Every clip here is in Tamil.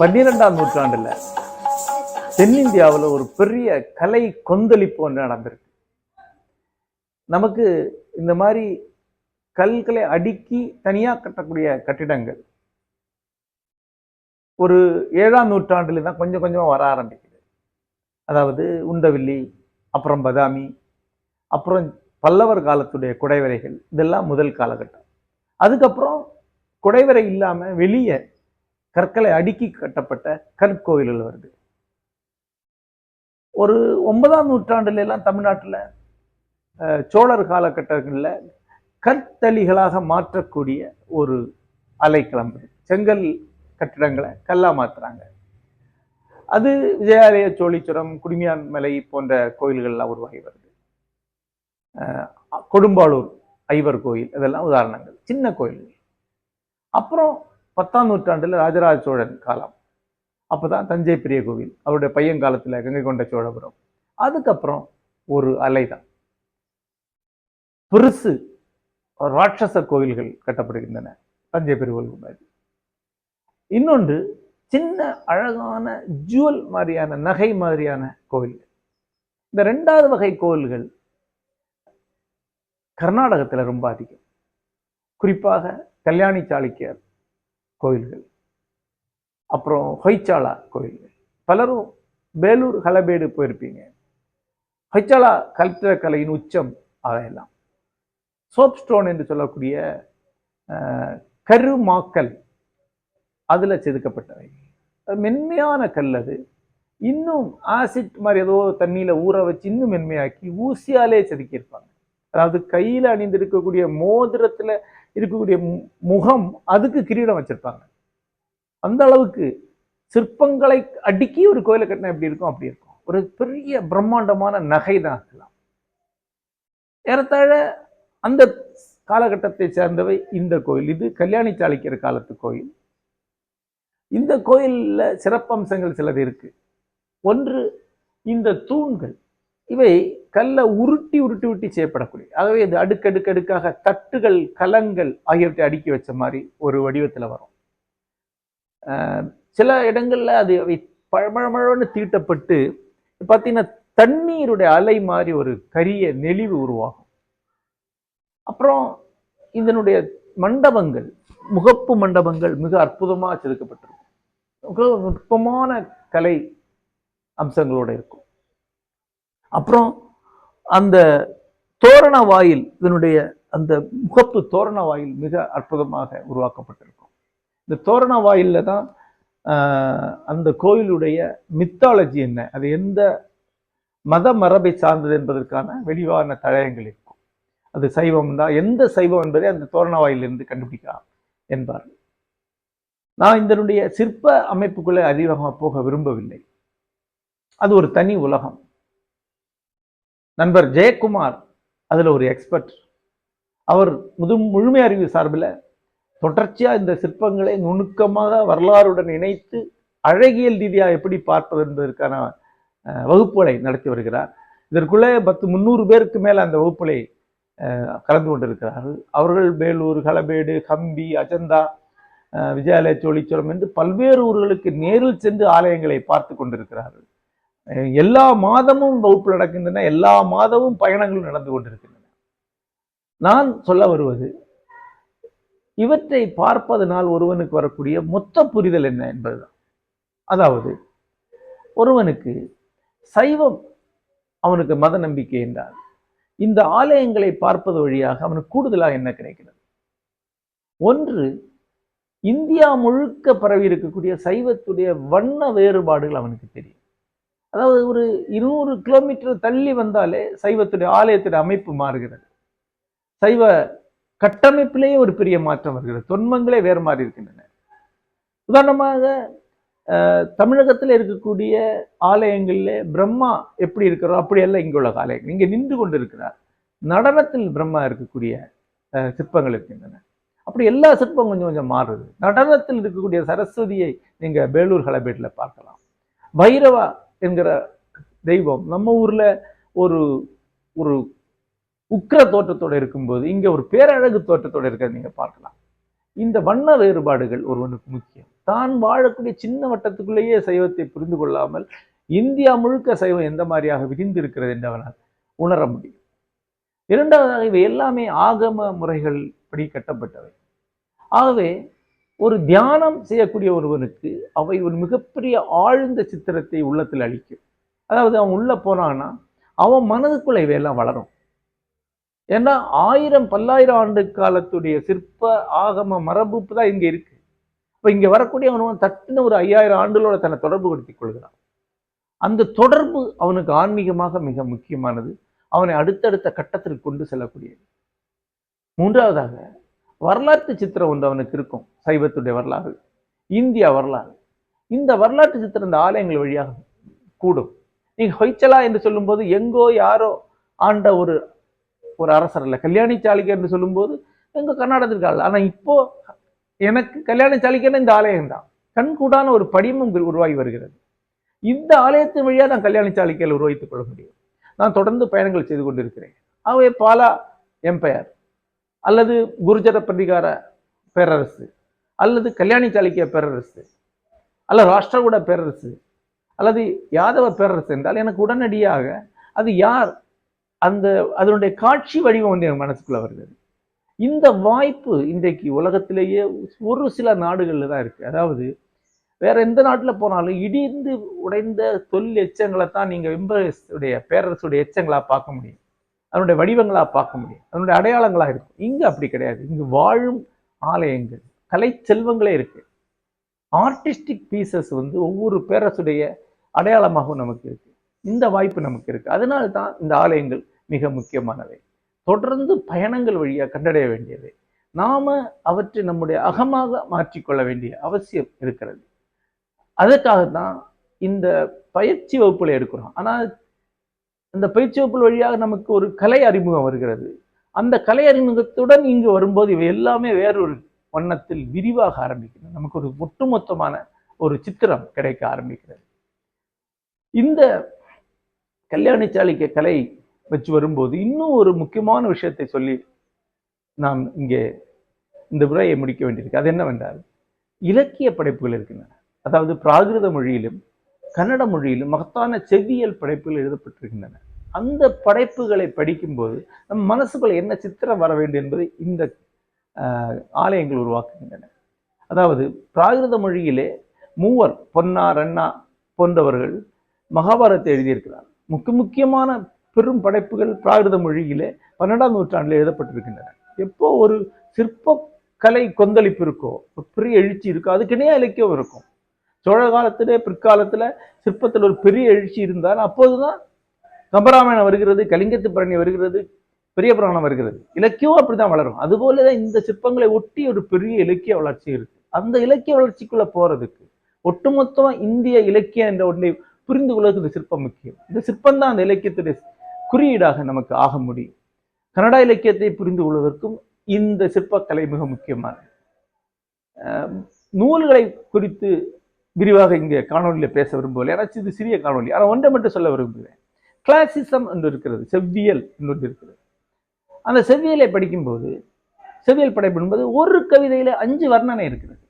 பன்னிரெண்டாம் நூற்றாண்டுல தென்னிந்தியாவில் ஒரு பெரிய கலை கொந்தளிப்பு ஒன்று நடந்திருக்கு. நமக்கு இந்த மாதிரி கல்களை அடுக்கி தனியாக கட்டக்கூடிய கட்டிடங்கள் ஒரு ஏழாம் நூற்றாண்டுல தான் கொஞ்சம் கொஞ்சமாக வர ஆரம்பிக்குது. அதாவது உண்டவில்லி அப்புறம் பதாமி அப்புறம் பல்லவர் காலத்துடைய குடைவரைகள் இதெல்லாம் முதல் காலகட்டம். அதுக்கப்புறம் குடைவரை இல்லாம வெளியே கற்களை அடுக்கி கட்டப்பட்ட கற்கோயில்கள் வருது. ஒரு ஒன்பதாம் நூற்றாண்டுல எல்லாம் தமிழ்நாட்டில் சோழர் காலகட்டங்களில் கற்தளிகளாக மாற்றக்கூடிய ஒரு அலை கிளம்புது செங்கல் கட்டிடங்களை கல்லா மாத்துறாங்க. அது விஜயாலய சோழீச்சுரம் குடுமியான் மலை போன்ற கோயில்கள்லாம் உருவாகி வருது. கொடும்பாளூர் ஐவர் கோயில் இதெல்லாம் உதாரணங்கள். சின்ன கோயில்கள் அப்புறம் பத்தாம் நூற்றாண்டுல ராஜராஜ சோழன் காலம். அப்பதான் தஞ்சை பெரிய கோவில். அவருடைய பையன் காலத்துல கங்கை கொண்ட சோழபுரம். அதுக்கப்புறம் ஒரு அலைதான் பெருசு ராட்சச கோயில்கள் கட்டப்படுகின்றன. தஞ்சை பெரிய கோவில் முன்னாடி. இன்னொன்று சின்ன அழகான ஜுவல் மாதிரியான நகை மாதிரியான கோயில்கள். இந்த ரெண்டாவது வகை கோயில்கள் கர்நாடகத்தில் ரொம்ப அதிகம். குறிப்பாக கல்யாணி சாளுக்கியர் கோயில்கள் அப்புறம் ஹொய்சாலா கோயில்கள். பலரும் வேலூர் ஹலபேடு போயிருப்பீங்க. ஹொய்சாலா கலையின் உச்சம் அதையெல்லாம் சோப் ஸ்டோன் என்று சொல்லக்கூடிய கருமாக்கல் அதில் செதுக்கப்பட்டவை. அது மென்மையான கல் அது. இன்னும் ஆசிட் மாதிரி ஏதோ தண்ணியில் ஊற வச்சு இன்னும் மென்மையாக்கி ஊசியாலே செதுக்கியிருப்பாங்க. அதாவது கையில அணிந்திருக்கக்கூடிய மோதிரத்துல இருக்கக்கூடிய முகம் அதுக்கு கிரீடம் வச்சிருப்பாங்க. அந்த அளவுக்கு சிற்பங்களை அடுக்கி ஒரு கோயிலை கட்டினா எப்படி இருக்கும்? அப்படி இருக்கும். ஒரு பெரிய பிரம்மாண்டமான நகை தான் அதெல்லாம் ஏறத்தாழ அந்த காலகட்டத்தை சேர்ந்தவை இந்த கோயில். இது கல்யாணி சாளுக்கியர் காலத்து கோயில். இந்த கோயில்ல சிறப்பம்சங்கள் சிலது இருக்கு. ஒன்று இந்த தூண்கள். இவை கல்லை உருட்டி உருட்டி உருட்டி செய்யப்படக்கூடிய ஆகவே இது அடுக்கடுக்கடுக்காக தட்டுகள் கலங்கள் ஆகியவற்றை அடுக்கி வச்ச மாதிரி ஒரு வடிவத்தில் வரும். சில இடங்களில் அது பழமழமழன்னு தீட்டப்பட்டு பார்த்தீங்கன்னா தண்ணீருடைய அலை மாதிரி ஒரு கரிய நெளிவு உருவாகும். அப்புறம் இதனுடைய மண்டபங்கள் முகப்பு மண்டபங்கள் மிக அற்புதமாக செதுக்கப்பட்டிருக்கும். மிக நுட்பமான கலை அம்சங்களோட இருக்கும். அப்புறம் அந்த தோரண வாயில் இதனுடைய அந்த முகப்பு தோரண வாயில் மிக அற்புதமாக உருவாக்கப்பட்டிருக்கும். இந்த தோரண வாயிலில் தான் ஆஹ், அந்த கோயிலுடைய மித்தாலஜி என்ன? அது எந்த மத மரபை சார்ந்தது என்பதற்கான வெளிவான தடயங்கள் இருக்கும். அது சைவம் தான். எந்த சைவம் என்பதை அந்த தோரண வாயிலிருந்து கண்டுபிடிக்கலாம் என்பார்கள் நான் இதனுடைய சிற்ப அமைப்புக்குள்ளே அதிகமாக போக விரும்பவில்லை. அது ஒரு தனி உலகம். நண்பர் ஜெயக்குமார் அதில் ஒரு எக்ஸ்பர்ட் அவர் முது முழுமை அறிவு சார்பில் தொடர்ச்சியாக இந்த சிற்பங்களை நுணுக்கமாக வரலாறுடன் இணைத்து அழகியல் ரீதியாக எப்படி பார்ப்பது என்பதற்கான வகுப்புகளை நடத்தி வருகிறார். இதற்குள்ளே பத்து முந்நூறு பேருக்கு மேலே அந்த வகுப்புகளை கலந்து கொண்டிருக்கிறார்கள். அவர்கள் வேலூர் களபேடு கம்பி அஜந்தா விஜயாலய சோழீச்சுரம் என்று பல்வேறு ஊர்களுக்கு நேரில் சென்று ஆலயங்களை பார்த்து கொண்டிருக்கிறார்கள். எல்லா மாதமும் வகுப்பு நடக்கின்றன எல்லா மாதமும் பயணங்களும் நடந்து கொண்டிருக்கின்றன. நான் சொல்ல வருவது இவற்றை பார்ப்பதனால் ஒருவனுக்கு வரக்கூடிய மொத்த புரிதல் என்ன என்பதுதான். அதாவது ஒருவனுக்கு சைவம் அவனுக்கு மத நம்பிக்கை என்றால் இந்த ஆலயங்களை பார்ப்பது வழியாக அவனுக்கு கூடுதலாக என்ன கிடைக்கிறது? ஒன்று இந்தியா முழுக்க பரவி இருக்கக்கூடிய சைவத்துடைய வண்ண வேறுபாடுகள் அவனுக்கு தெரியும். அதாவது ஒரு இருநூறு கிலோமீட்டர் தள்ளி வந்தாலே சைவத்துடைய ஆலயத்துடைய அமைப்பு மாறுகிறது. சைவ கட்டமைப்பிலேயே ஒரு பெரிய மாற்றம் வருகிறது. தொன்மங்களே வேறு மாதிரி இருக்கின்றன. உதாரணமாக தமிழகத்தில் இருக்கக்கூடிய ஆலயங்களில் பிரம்மா எப்படி இருக்கிறோ அப்படியெல்லாம் இங்கே உள்ள ஆலயங்கள். இங்கே நின்று கொண்டு இருக்கிறார் நடனத்தில் பிரம்மா இருக்கக்கூடிய அஹ், சிற்பங்கள் இருக்கின்றன. அப்படி எல்லா சிற்பம் கொஞ்சம் கொஞ்சம் மாறுது. நடனத்தில் இருக்கக்கூடிய சரஸ்வதியை நீங்க வேலூர் ஹலபேட்டில் பார்க்கலாம். பைரவா என்கிற தெய்வம். நம்ம ஊர்ல ஒரு ஒரு உக்கிர தோற்றத்தோட இருக்கும்போது இங்க ஒரு பேரழகு தோற்றத்தோட இருக்கிறத நீங்க பார்க்கலாம். இந்த வண்ண வேறுபாடுகள் ஒருவனுக்கு முக்கியம். தான் வாழக்கூடிய சின்ன வட்டத்துக்குள்ளேயே சைவத்தை புரிந்து கொள்ளாமல் இந்தியா முழுக்க சைவம் எந்த மாதிரியாக விரிந்து இருக்கிறது என்று அவனால் உணர முடியும். இரண்டாவதாக இவை எல்லாமே ஆகம முறைகள் படி கட்டப்பட்டவை. ஆகவே ஒரு தியானம் செய்யக்கூடிய ஒருவனுக்கு அவை ஒரு மிகப்பெரிய ஆழ்ந்த சித்திரத்தை உள்ளத்தில் அளிக்கும். அதாவது அவன் உள்ளே போனான்னா அவன் மனதுக்குள்ள இவையெல்லாம் வளரும். ஏன்னா ஆயிரம் பல்லாயிரம் ஆண்டு காலத்துடைய சிற்ப ஆகம மரபு தான் இங்க இருக்கு. இப்போ இங்க வரக்கூடிய அவன் தட்டுன்னு ஒரு ஐயாயிரம் ஆண்டுகளோட தன்னை தொடர்பு படுத்திக் கொள்கிறான். அந்த தொடர்பு அவனுக்கு ஆன்மீகமாக மிக முக்கியமானது. அவனை அடுத்தடுத்த கட்டத்திற்கு கொண்டு செல்லக்கூடியது. மூன்றாவதாக வரலாற்று சித்திரம் ஒன்று அவனுக்கு இருக்கும் சைவத்துடைய வரலாறு இந்தியா வரலாறு. இந்த வரலாற்று சித்திரம் இந்த ஆலயங்கள் வழியாக கூடும். நீங்கள் ஹொய்ச்சலா என்று சொல்லும்போது எங்கோ யாரோ ஆண்ட ஒரு ஒரு அரசர் இல்லை கல்யாணி சாளுக்கியர் என்று சொல்லும்போது எங்கோ கர்நாடகத்திற்கு ஆனால் இப்போ எனக்கு கல்யாண சாளுக்கியர்னா இந்த ஆலயம் தான். கண்கூடான ஒரு படிமம் உருவாகி வருகிறது. இந்த ஆலயத்தின் வழியாக நான் கல்யாண சாலிக்கையில் உருவாக்கிக் கொள்ள முடியும். நான் தொடர்ந்து பயணங்கள் செய்து கொண்டிருக்கிறேன். ஆகவே பாலா எம்பையர் அல்லது குருஜர பிரதிகார பேரரசு அல்லது கல்யாணி சாளுக்கிய பேரரசு அல்லது ராஷ்டிரகூட பேரரசு அல்லது யாதவ பேரரசு என்றால் எனக்கு உடனடியாக அது யார்? அந்த அதனுடைய காட்சி வடிவம் வந்து என் மனசுக்குள்ள வருகிறது. இந்த வாய்ப்பு இன்றைக்கு உலகத்திலேயே ஒரு சில நாடுகளில் தான் இருக்குது அதாவது வேற எந்த நாட்டில் போனாலும் இடிந்து உடைந்த தொழில் எச்சங்களை தான் நீங்கள் விம்பரசுடைய பேரரசுடைய எச்சங்களாக பார்க்க முடியும். அதனுடைய வடிவங்களா பார்க்க முடியும். அதனுடைய அடையாளங்களா இருக்கும். இங்கே அப்படி கிடையாது. இங்கு வாழும் ஆலயங்கள் கலை செல்வங்களே இருக்குது ஆர்டிஸ்டிக் பீசஸ் வந்து ஒவ்வொரு பேரசுடைய அடையாளமாகவும் நமக்கு இருக்கு. இந்த வாய்ப்பு நமக்கு இருக்கு. அதனால தான் இந்த ஆலயங்கள் மிக முக்கியமானவை. தொடர்ந்து பயணங்கள் வழியாக கண்டடைய வேண்டியது. நாம அவற்றை நம்முடைய அகமாக மாற்றிக்கொள்ள வேண்டிய அவசியம் இருக்கிறது. அதற்காக தான் இந்த பயிற்சி வகுப்புகளை எடுக்கிறோம். ஆனால் அந்த பயிற்சி வகுப்பு வழியாக நமக்கு ஒரு கலை அறிமுகம் வருகிறது. அந்த கலை அறிமுகத்துடன் இங்கு வரும்போது இவை எல்லாமே வேறொரு வண்ணத்தில் விரிவாக ஆரம்பிக்கிறது நமக்கு ஒரு ஒட்டுமொத்தமான ஒரு சித்திரம் கிடைக்க ஆரம்பிக்கிறது. இந்த கல்யாணி சாளிக்க கலை வச்சு வரும்போது இன்னும் ஒரு முக்கியமான விஷயத்தை சொல்லி நாம் இங்கே இந்த உரையை முடிக்க வேண்டியிருக்கு. அது என்னவென்றால் இலக்கிய படைப்புகள் இருக்கின்றன. அதாவது பிராகிருத மொழியிலும் கன்னட மொழியிலும் மகத்தான செவ்வியல் படைப்புகள் எழுதப்பட்டிருக்கின்றன. அந்த படைப்புகளை படிக்கும்போது நம் மனசுக்குள்ள என்ன சித்திரம் வர வேண்டும் என்பதை இந்த ஆலயங்கள் உருவாக்குகின்றன. அதாவது பிராகிருத மொழியிலே மூவர் பொன்னா ரன்னா போன்றவர்கள் மகாபாரதத்தை எழுதியிருக்கிறார். முக்கிய முக்கியமான பெரும் படைப்புகள் பிராகிருத மொழியிலே பன்னெண்டாம் நூற்றாண்டில் எழுதப்பட்டிருக்கின்றன. எப்போ ஒரு சிற்ப கலை கொந்தளிப்பு இருக்கோ ஒரு பெரிய எழுச்சி இருக்கோ அதுக்கு இணைய இலக்கியம் இருக்கும். சோழ காலத்திலே பிற்காலத்தில் சிற்பத்தில் ஒரு பெரிய எழுச்சி இருந்தால் அப்போது தான் கம்பராமாயணம் வருகிறது கலிங்கத்து பரணி வருகிறது பெரிய புராணம் வருகிறது. இலக்கியம் அப்படிதான் வளரும். அதுபோலதான் இந்த சிற்பங்களை ஒட்டி ஒரு பெரிய இலக்கிய வளர்ச்சி இருக்கு. அந்த இலக்கிய வளர்ச்சிக்குள்ள போறதுக்கு ஒட்டுமொத்தமா இந்திய இலக்கியம் என்ற ஒன்றை புரிந்து கொள்வதற்கு இந்த சிற்பம் முக்கியம். இந்த சிற்பம் தான் அந்த இலக்கியத்துடைய குறியீடாக நமக்கு ஆக முடியும். கன்னடா இலக்கியத்தை புரிந்து கொள்வதற்கும் இந்த சிற்பக்கலை மிக முக்கியமானது. நூல்களை குறித்து விரிவாக இங்கே காணொலியில் பேச விரும்பவில்லை. ஏன்னா இது சிறிய காணொலி ஆனால் ஒன்றை மட்டும் சொல்ல விரும்புகிறேன். கிளாசிசம் என்று இருக்கிறது செவ்வியல் என்று இருக்கிறது அந்த செவ்வியலை படிக்கும்போது செவ்வியல் படைப்பு என்பது ஒரு கவிதையில் அஞ்சு வர்ணனை இருக்கிறது.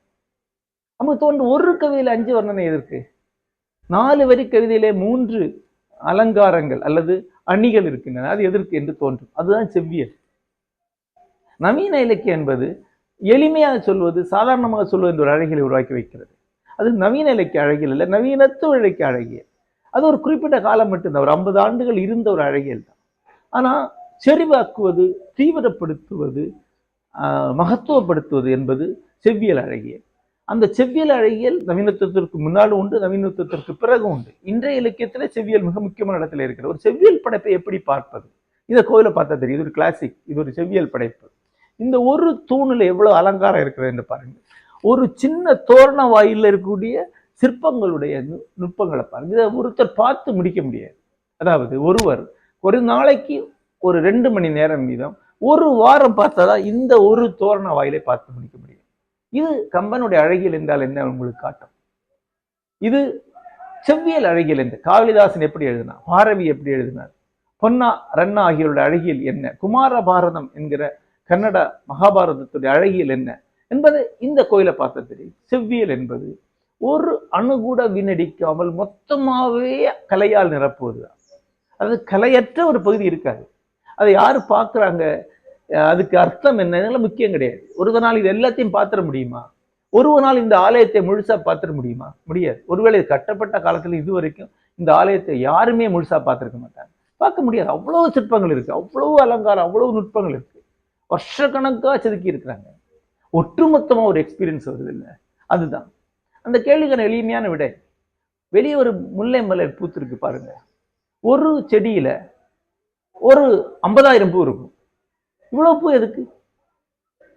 நமக்கு தோன்றும் ஒரு கவிதையில் அஞ்சு வர்ணனை எதற்கு? நாலு வரி கவிதையிலே மூன்று அலங்காரங்கள் அல்லது அணிகள் இருக்கின்றன. அது எதற்கு என்று தோன்றும். அதுதான் செவ்வியல். நவீன இலக்கியம் என்பது எளிமையாக சொல்வது சாதாரணமாக சொல்வது என்ற ஒரு அழகியலை உருவாக்கி வைக்கிறது. அது நவீன இலக்கிய அழகியல் இல்லை நவீனத்துவ இலக்கிய அழகியல். அது ஒரு குறிப்பிட்ட காலம் மட்டும்தான். ஒரு ஐம்பது ஆண்டுகள் இருந்த ஒரு அழகியல் தான். ஆனால் செறிவாக்குவது தீவிரப்படுத்துவது மகத்துவப்படுத்துவது என்பது செவ்வியல் அழகியல். அந்த செவ்வியல் அழகியல் நவீனத்துவத்திற்கு முன்னாலும் உண்டு நவீனத்துவத்திற்கு பிறகு உண்டு. இன்றைய இலக்கியத்தில் செவ்வியல் மிக முக்கியமான இடத்துல இருக்கிறது. ஒரு செவ்வியல் படைப்பை எப்படி பார்ப்பது? இந்த கோயிலை பார்த்தா தெரியும். இது ஒரு கிளாசிக் இது ஒரு செவ்வியல் படைப்பு. இந்த ஒரு தூணில் எவ்வளோ அலங்காரம் இருக்கிறது என்று பாருங்கள். ஒரு சின்ன தோரண வாயிலில் இருக்கக்கூடிய சிற்பங்களுடைய நு- நுட்பங்களை பாருங்க. இதை ஒருத்தர் பார்த்து முடிக்க முடியாது. அதாவது ஒருவர் ஒரு நாளைக்கு ஒரு ரெண்டு மணி நேரம் வீதம் ஒரு வாரம் பார்த்தாதான் இந்த ஒரு தோரண வாயிலை பார்த்து முடிக்க முடியும். இது கம்பனுடைய அழகியல் என்றால் என்ன உங்களுக்கு காட்டும்? இது செவ்வியல் அழகியல் என்று காளிதாசன் எப்படி எழுதினார்? பாரவி எப்படி எழுதினார்? பொன்னா ரன்னா ஆகியோருடைய அழகியல் என்ன? குமார பாரதம் என்கிற கன்னட மகாபாரதத்துடைய அழகியல் என்ன? என்பது இந்த கோயிலை பார்த்த தெரியும். செவ்வியல் என்பது ஒரு அணு கூட வீணடிக்காமல் மொத்தமாகவே கலையால் நிரப்புவதுதான். அது கலையற்ற ஒரு பகுதி இருக்காது. அதை யார் பார்க்குறாங்க? அதுக்கு அர்த்தம் என்ன? முக்கியம் கிடையாது. ஒரு நாள் இது எல்லாத்தையும் பார்த்துட முடியுமா? ஒரு நாள் இந்த ஆலயத்தை முழுசா பார்த்துட முடியுமா? முடியாது. ஒருவேளை கட்டப்பட்ட காலத்தில் இது வரைக்கும் இந்த ஆலயத்தை யாருமே முழுசா பார்த்துருக்க மாட்டாங்க. பார்க்க முடியாது. அவ்வளோ சிற்பங்கள் இருக்கு. அவ்வளோ அலங்காரம் அவ்வளோ நுட்பங்கள் இருக்கு. வருஷக்கணக்காக செதுக்கி இருக்கிறாங்க. ஒட்டுமொத்தமாக ஒரு எக்ஸ்பீரியன்ஸ் வருது இல்லை. அதுதான். அந்த கேள்விக்கான எளிமையான விடை. வெளியே ஒரு முல்லை மலர் பூத்திருக்கு பாருங்க. ஒரு செடியில ஒரு ஐம்பதாயிரம் பூ இருக்கும். இவ்வளவு பூ எதுக்கு?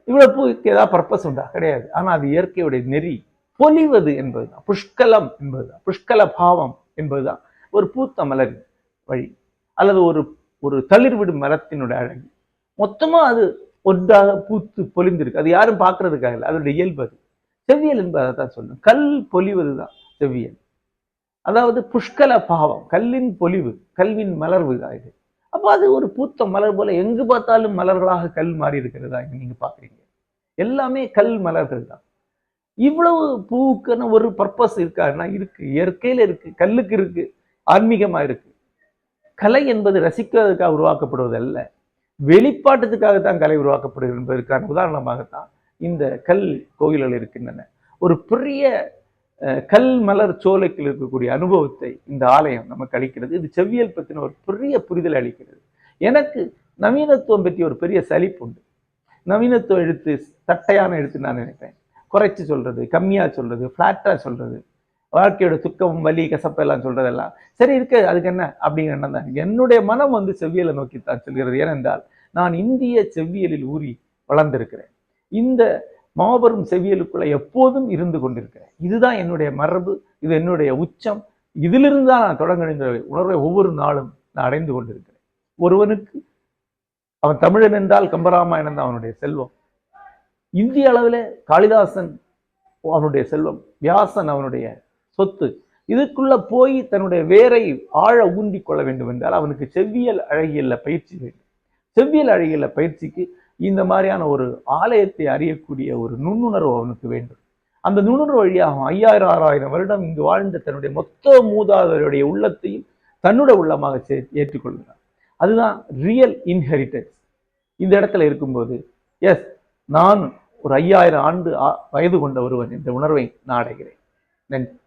இவ்வளவு பூக்கு ஏதாவது பர்பஸ் உண்டா? கிடையாது. ஆனா அது இயற்கையுடைய நெறி. பொலிவது என்பதுதான். புஷ்கலம் என்பதுதான். புஷ்கல பாவம் என்பதுதான். ஒரு பூத்த மலர் வழி. அல்லது ஒரு ஒரு தளிர்விடும் மரத்தினுடைய அழகு. மொத்தமா அது ஒன்றாக பூத்து பொலிந்திருக்கு. அது யாரும் பார்க்கறதுக்காக இல்லை. அதனுடைய இயல்பு அது. செவ்வியல் என்பதை தான் சொல்லணும் கல் பொலிவது தான் செவ்வியல். அதாவது புஷ்கல பாவம் கல்லின் பொலிவு கல்வின் மலர்வு தான் இது. அப்போ அது ஒரு பூத்த மலர் போல எங்கு பார்த்தாலும் மலர்களாக கல் மாறி இருக்கிறதா இங்கே நீங்கள் பார்க்குறீங்க. எல்லாமே கல் மலர்கள் தான். இவ்வளவு பூவுக்குன்னு ஒரு பர்பஸ் இருக்காருன்னா இருக்கு. இயற்கையில் இருக்கு. கல்லுக்கு இருக்கு. ஆன்மீகமாக இருக்கு. கலை என்பது ரசிக்கிறதுக்காக உருவாக்கப்படுவது அல்ல வெளிப்பாட்டத்துக்காகத்தான் கலை உருவாக்கப்படுகிறது என்பதற்கான உதாரணமாகத்தான் இந்த கல் கோயில்கள் இருக்கின்றன. ஒரு பெரிய கல் மலர் சோலைக்குள் இருக்கக்கூடிய அனுபவத்தை இந்த ஆலயம் நமக்கு அளிக்கிறது. இது செவ்வியல் பற்றின ஒரு பெரிய புரிதல் அளிக்கிறது. எனக்கு நவீனத்துவம் பற்றி ஒரு பெரிய சலிப்பு உண்டு நவீனத்துவம் எழுத்து தட்டையான எழுத்து நான் நினைப்பேன். குறைச்சி சொல்றது கம்மியா சொல்றது ஃப்ளாட்டா சொல்றது வாழ்க்கையோட துக்கம் வலி கசப்பெல்லாம் சொல்றதெல்லாம். சரி இருக்கு அதுக்கு என்ன? அப்படிங்கிற எண்ணம் தான். என்னுடைய மனம் வந்து செவ்வியலை நோக்கித்தான் செல்கிறது. ஏனென்றால் நான் இந்திய செவ்வியலில் ஊறி வளர்ந்திருக்கிறேன். இந்த மாபெரும் செவ்வியலுக்குள்ள எப்போதும் இருந்து கொண்டிருக்கிறேன். இதுதான் என்னுடைய மரபு இது என்னுடைய உச்சம். இதிலிருந்து தான் நான் தொடங்க உணர்வை ஒவ்வொரு நாளும் நான் அடைந்து கொண்டிருக்கிறேன். ஒருவனுக்கு அவன் தமிழன் என்றால் கம்பராமாயணம் தான் அவனுடைய செல்வம். இந்திய அளவில் காளிதாசன் அவனுடைய செல்வம் வியாசன் அவனுடைய சொத்து. இதுக்குள்ள போய் தன்னுடைய வேரை ஆழ ஊன்றிக் கொள்ள வேண்டும் என்றால் அவனுக்கு செவ்வியல் அழகியல்ல பயிற்சி வேண்டும். செவ்வியல் அழகியல்ல பயிற்சிக்கு இந்த மாதிரியான ஒரு ஆலயத்தை அறியக்கூடிய ஒரு நுண்ணுணர்வு அவனுக்கு வேண்டும். அந்த நுண்ணுணர்வு வழியாக ஐயாயிரம் ஆறாயிரம் வருடம் இங்கு வாழ்ந்த தன்னுடைய மொத்த மூதாதவருடைய உள்ளத்தையும் தன்னுடைய உள்ளமாக சே- ஏற்றுக்கொள்கிறார். அதுதான் ரியல் இன்ஹெரிட்டன்ஸ் இந்த இடத்துல இருக்கும்போது எஸ் நான் ஒரு ஐயாயிரம் ஆண்டு வயது கொண்ட ஒருவன் என்ற உணர்வை நான் அடைகிறேன் நன்றி.